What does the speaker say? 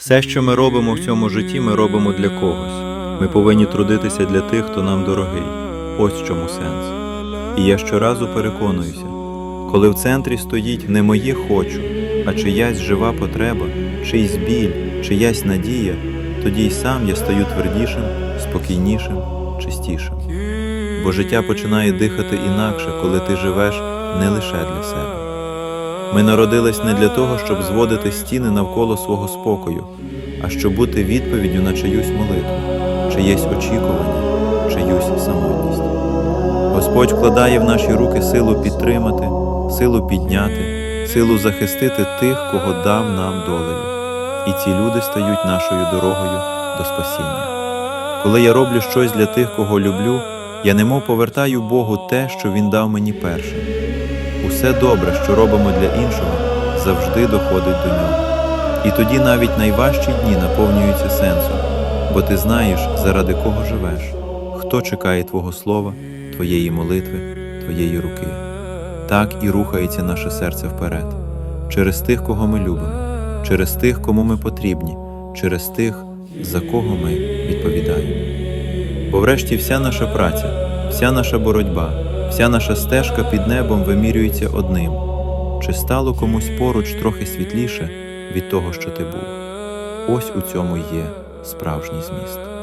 Все, що ми робимо в цьому житті, ми робимо для когось. Ми повинні трудитися для тих, хто нам дорогий. Ось в чому сенс. І я щоразу переконуюся, коли в центрі стоїть не моє хочу, а чиясь жива потреба, чийсь біль, чиясь надія, тоді й сам я стаю твердішим, спокійнішим, чистішим. Бо життя починає дихати інакше, коли ти живеш не лише для себе. Ми народились не для того, щоб зводити стіни навколо свого спокою, а щоб бути відповіддю на чиюсь молитву, чиєсь очікування, чиюсь самотність. Господь вкладає в наші руки силу підтримати, силу підняти, силу захистити тих, кого дав нам долею. І ці люди стають нашою дорогою до спасіння. Коли я роблю щось для тих, кого люблю, я немов повертаю Богу те, що Він дав мені першим. Усе добре, що робимо для іншого, завжди доходить до нього. І тоді навіть найважчі дні наповнюються сенсом, бо ти знаєш, заради кого живеш, хто чекає Твого слова, Твоєї молитви, Твоєї руки. Так і рухається наше серце вперед, через тих, кого ми любимо, через тих, кому ми потрібні, через тих, за кого ми відповідаємо. Бо врешті вся наша праця, вся наша боротьба, вся наша стежка під небом вимірюється одним чи стало комусь поруч трохи світліше від того, що ти був. Ось у цьому є справжній зміст.